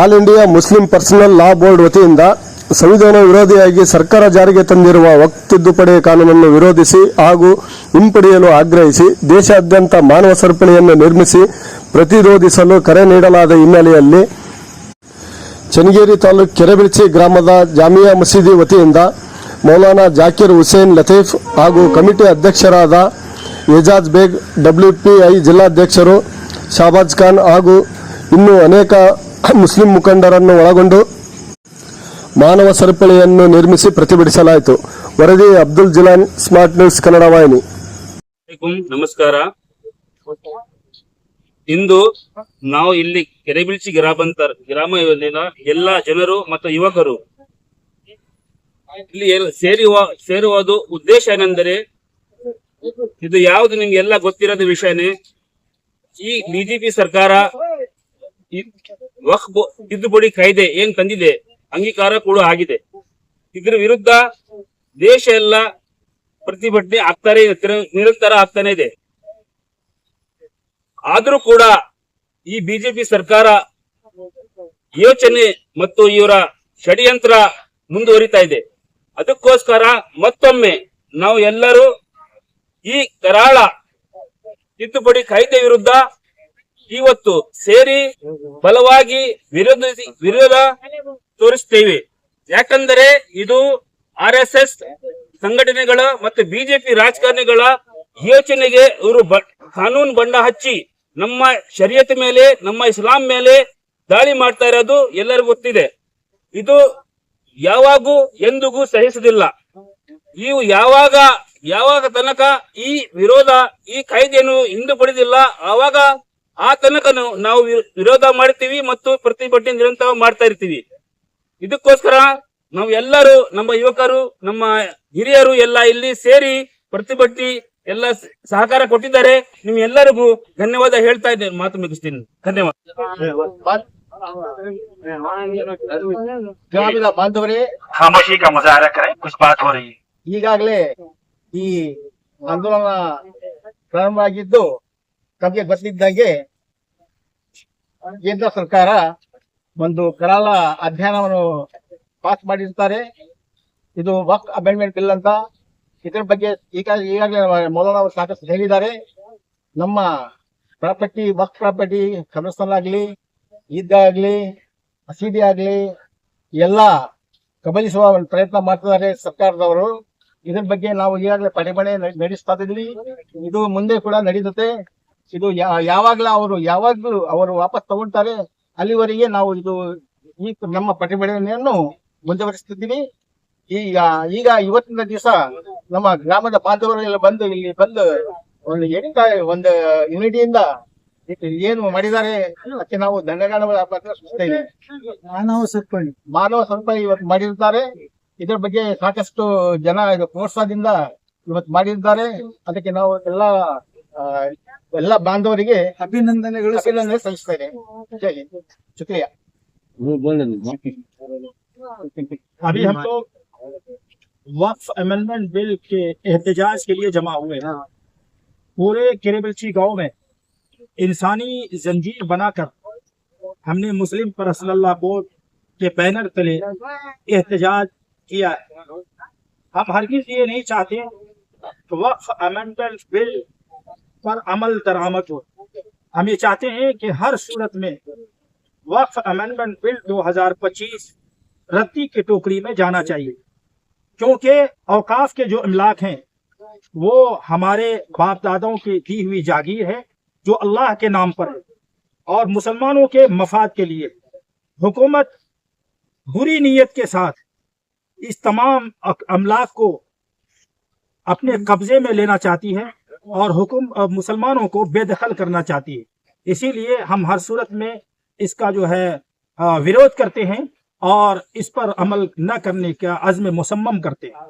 All India Muslim personal law board ವತಿಯಿಂದ ಸಂವಿಧಾನ ವಿರೋಧಿಯಾಗಿ ಸರ್ಕಾರ ಜಾರಿಗೆ ತಂದಿರುವ ವಕ್ತಿದ್ದುಪಡೆ ಕಾನೂನನ್ನು ವಿರೋಧಿಸಿ ಹಾಗೂ ಹಿಂಪಡೆಯಲು ಆಗ್ರಹಿಸಿ ದೇಶಾದ್ಯಂತ ಮಾನವ ಸರಪಳಿಯನ್ನು ನಿರ್ಮಿಸಿ ಪ್ರತಿರೋಧಿಸಲು ಕರೆ ನೀಡಲಾದ ಹಿನ್ನೆಲೆಯಲ್ಲಿ ಚನ್ನಗಿರಿ ತಾಲೂಕು ಕೆರೆಬಿರ್ಚಿ ಗ್ರಾಮದ ಜಾಮಿಯಾ ಮಸೀದಿ ವತಿಯಿಂದ ಮೌಲಾನಾ ಜಾಕಿರ್ ಹುಸೇನ್ ಲತೀಫ್ ಹಾಗೂ ಕಮಿಟಿ ಅಧ್ಯಕ್ಷರಾದ ಎಜಾಜ್ ಬೇಗ್ ಡಬ್ಲ್ಯೂಪಿಐ ಜಿಲ್ಲಾಧ್ಯಕ್ಷರು ಶಹಬಾಜ್ ಖಾನ್ ಹಾಗೂ ಇನ್ನೂ ಅನೇಕ ಮುಸ್ಲಿಂ ಮುಖಂಡರನ್ನು ಒಳಗೊಂಡು ಮಾನವ ಸರಪಳಿಯನ್ನು ನಿರ್ಮಿಸಿ ಪ್ರತಿಭಟಿಸಲಾಯಿತು. ವರದಿ ಅಬ್ದುಲ್ ಜಿಲಾನ್ ಸ್ಮಾರ್ಟ್ ನ್ಯೂಸ್ ಕನ್ನಡ ವಾಹಿನಿ. ನಮಸ್ಕಾರ. ಇಂದು ನಾವು ಇಲ್ಲಿ ಕೆರೆಬಿಳ್ಚಿ ಗ್ರಾಮಾಂತರ ಗ್ರಾಮದಲ್ಲಿನ ಎಲ್ಲಾ ಜನರು ಮತ್ತು ಯುವಕರು ಇಲ್ಲಿ ಸೇರುವ, ಸೇರುವುದು ಉದ್ದೇಶ ಏನೆಂದರೆ, ಇದು ಯಾವುದು ನಿಮ್ಗೆಲ್ಲ ಗೊತ್ತಿರೋದು ವಿಷಯನೇ, ಈ ಬಿಜೆಪಿ ಸರ್ಕಾರ ತಿದ್ದುಪಡಿ ಕಾಯ್ದೆ ಏನ್ ತಂದಿದೆ, ಅಂಗೀಕಾರ ಕೂಡ ಆಗಿದೆ. ಇದ್ರ ವಿರುದ್ಧ ದೇಶ ಎಲ್ಲ ಪ್ರತಿಭಟನೆ ಆಗ್ತಾರೆ ನಿರಂತರ ಆಗ್ತಾನೆ ಇದೆ. ಆದ್ರೂ ಕೂಡ ಈ ಬಿಜೆಪಿ ಸರ್ಕಾರ ಯೋಚನೆ ಮತ್ತು ಇವರ ಷಡ್ಯಂತ್ರ ಮುಂದುವರಿತಾ ಇದೆ. ಅದಕ್ಕೋಸ್ಕರ ಮತ್ತೊಮ್ಮೆ ನಾವು ಎಲ್ಲರೂ ಈ ಕರಾಳ ತಿದ್ದುಪಡಿ ಕಾಯ್ದೆ ವಿರುದ್ಧ ಇವತ್ತು ಸೇರಿ ಬಲವಾಗಿ ವಿರೋಧಿಸಿ, ವಿರೋಧ ತೋರಿಸ್ತೇವೆ. ಯಾಕಂದರೆ ಇದು ಆರ್ ಎಸ್ ಎಸ್ ಸಂಘಟನೆಗಳ ಮತ್ತು ಬಿಜೆಪಿ ರಾಜಕಾರಣಿಗಳ ಯೋಚನೆಗೆ ಇವರು ಕಾನೂನು ಬಂಡ ಹಚ್ಚಿ ನಮ್ಮ ಶರೀಯತ್ ಮೇಲೆ, ನಮ್ಮ ಇಸ್ಲಾಂ ಮೇಲೆ ದಾಳಿ ಮಾಡ್ತಾ ಇರೋದು ಎಲ್ಲರಿಗೂ ಗೊತ್ತಿದೆ. ಇದು ಯಾವಾಗೂ ಎಂದಿಗೂ ಸಹಿಸುವುದಿಲ್ಲ. ನೀವು ಯಾವಾಗ ಯಾವಾಗ ತನಕ ಈ ವಿರೋಧ, ಈ ಕಾಯ್ದೆಯನ್ನು ಹಿಂದೆ ಪಡೆದಿಲ್ಲ, ಆವಾಗ ಆ ತನಕ ನಾವು ವಿರೋಧ ಮಾಡ್ತೀವಿ ಮತ್ತು ಪ್ರತಿಭಟನೆ ನಿರಂತರ ಮಾಡ್ತಾ ಇರ್ತೀವಿ. ಇದಕ್ಕೋಸ್ಕರ ನಾವು ಎಲ್ಲರೂ, ನಮ್ಮ ಯುವಕರು, ನಮ್ಮ ಹಿರಿಯರು ಎಲ್ಲ ಇಲ್ಲಿ ಸೇರಿ ಪ್ರತಿಭಟನೆ ಎಲ್ಲ ಸಹಕಾರ ಕೊಟ್ಟಿದ್ದಾರೆ. ನಿಮ್ ಎಲ್ಲರಿಗೂ ಧನ್ಯವಾದ ಹೇಳ್ತಾ ಇದ್ದೇನೆ. ಮಾತು ಮುಗಿಸ್ತೀನಿ. ಧನ್ಯವಾದ. ಗ್ರಾಮೀಣ ಬಾಂಧವರೇ खामोशी का मुजाहरा करें कुछ बात हो रही है ಈಗಾಗಲೇ ಈ ಆಂದೋಲನ ಪ್ರಾರಂಭ ಆಗಿದ್ದು ತಮಗೆ ಗೊತ್ತಿದ್ದಂಗೆ ಕೇಂದ್ರ ಸರ್ಕಾರ ಒಂದು ಕರಾಳ ಅಧ್ಯಯನವನ್ನು ಪಾಸ್ ಮಾಡಿರ್ತಾರೆ ಇದು ವಕ್ ಅಮೆಂಡ್ಮೆಂಟ್ ಬಿಲ್ ಅಂತ ಇದ್ರ ಬಗ್ಗೆ ಈಗ ಈಗಾಗಲೇ ಮೌಲಾನ ಅವರು ಸಾಕಷ್ಟು ಹೇಳಿದ್ದಾರೆ ನಮ್ಮ ಪ್ರಾಪರ್ಟಿ ವಕ್ ಪ್ರಾಪರ್ಟಿ ಕಬ್ರಸ್ತಾನ ಆಗ್ಲಿ ಈದ್ಗಾ ಆಗ್ಲಿ ಮಸೀದಿ ಆಗ್ಲಿ, ಎಲ್ಲ ಕಬಲಿಸುವ ಒಂದು ಪ್ರಯತ್ನ ಮಾಡ್ತಿದ್ದಾರೆ ಸರ್ಕಾರದವರು. ಇದ್ರ ಬಗ್ಗೆ ನಾವು ಈಗಾಗಲೇ ಪಡೆಬಣೆ ನಡೆಸ್ತಾ ಇದ್ದೀವಿ. ಇದು ಮುಂದೆ ಕೂಡ ನಡೀತದೆ. ಇದು ಯಾವಾಗ್ಲೂ ಅವರು ಯಾವಾಗ್ಲೂ ಅವರು ವಾಪಸ್ ತಗೊಳ್ತಾರೆ. ಅಲ್ಲಿವರೆಗೆ ನಾವು ಇದು ಈ ನಮ್ಮ ಪ್ರತಿಭಟನೆಯನ್ನು ಮುಂದುವರಿಸ್ತಿದ್ದೀವಿ. ಈಗ ಈಗ ಇವತ್ತಿನ ದಿವಸ ನಮ್ಮ ಗ್ರಾಮದ ಬಾಂಧವರು ಬಂದು ಇಲ್ಲಿ ಬಂದು ಒಂದು ಎಂಟ, ಒಂದು ಯೂನಿಟಿಯಿಂದ ಏನು ಮಾಡಿದ್ದಾರೆ ಅದಕ್ಕೆ ನಾವು ಧನ್ಯವಾದಗಳು ಸಲ್ಲಿಸ್ತೇವೆ ಮಾನವ ಸರಪಳಿ ಮಾನವ ಸರಪಳಿ ಇವತ್ತು ಮಾಡಿರ್ತಾರೆ ಇದ್ರ ಬಗ್ಗೆ ಸಾಕಷ್ಟು ಜನ ಇದು ಪ್ರೋತ್ಸಾಹದಿಂದ ಇವತ್ತು ಮಾಡಿರ್ತಾರೆ ಅದಕ್ಕೆ ನಾವು ಎಲ್ಲ ಆ, ಎಲ್ಲ ಬಾಂಧವರಿಗೆ ಅಭಿನಂದನೆಗಳು ಅಭಿನಂದನೆ ಸಲ್ಲಿಸ್ತೇನೆ ಜೈ ಹಿಂದ್. ಶುಕ್ರಿಯಾ अभी हम लोग वक्फ अमेंडमेंट बिल के एहतजाज के लिए जमा हुए हैं पूरे किरेबलची गांव में इंसानी जंजीर बनाकर हमने मुस्लिम पर्सनल बोर्ड के बैनर तले एहतजाज किया हम हरगिज ये नहीं चाहते वक्फ अमेंडमेंट बिल पर अमल दरामद हो। हम ये चाहते हैं कि हर सूरत में वक्फ अमेंडमेंट बिल 2025 रद्दी की टोकरी में जाना चाहिए, क्योंकि औकाफ के जो इमलाक हैं, वो हमारे बाप दादाओं की दी हुई जागीर है। جو اللہ کے نام پر ہے اور مسلمانوں کے مفاد کے لیے حکومت بری نیت کے ساتھ اس تمام املاک کو اپنے قبضے میں لینا چاہتی ہے اور حکم مسلمانوں کو بے دخل کرنا چاہتی ہے۔ اسی لیے ہم ہر صورت میں اس کا جو ہے ورود کرتے ہیں اور اس پر عمل نہ کرنے کا عزم مسمم کرتے ہیں۔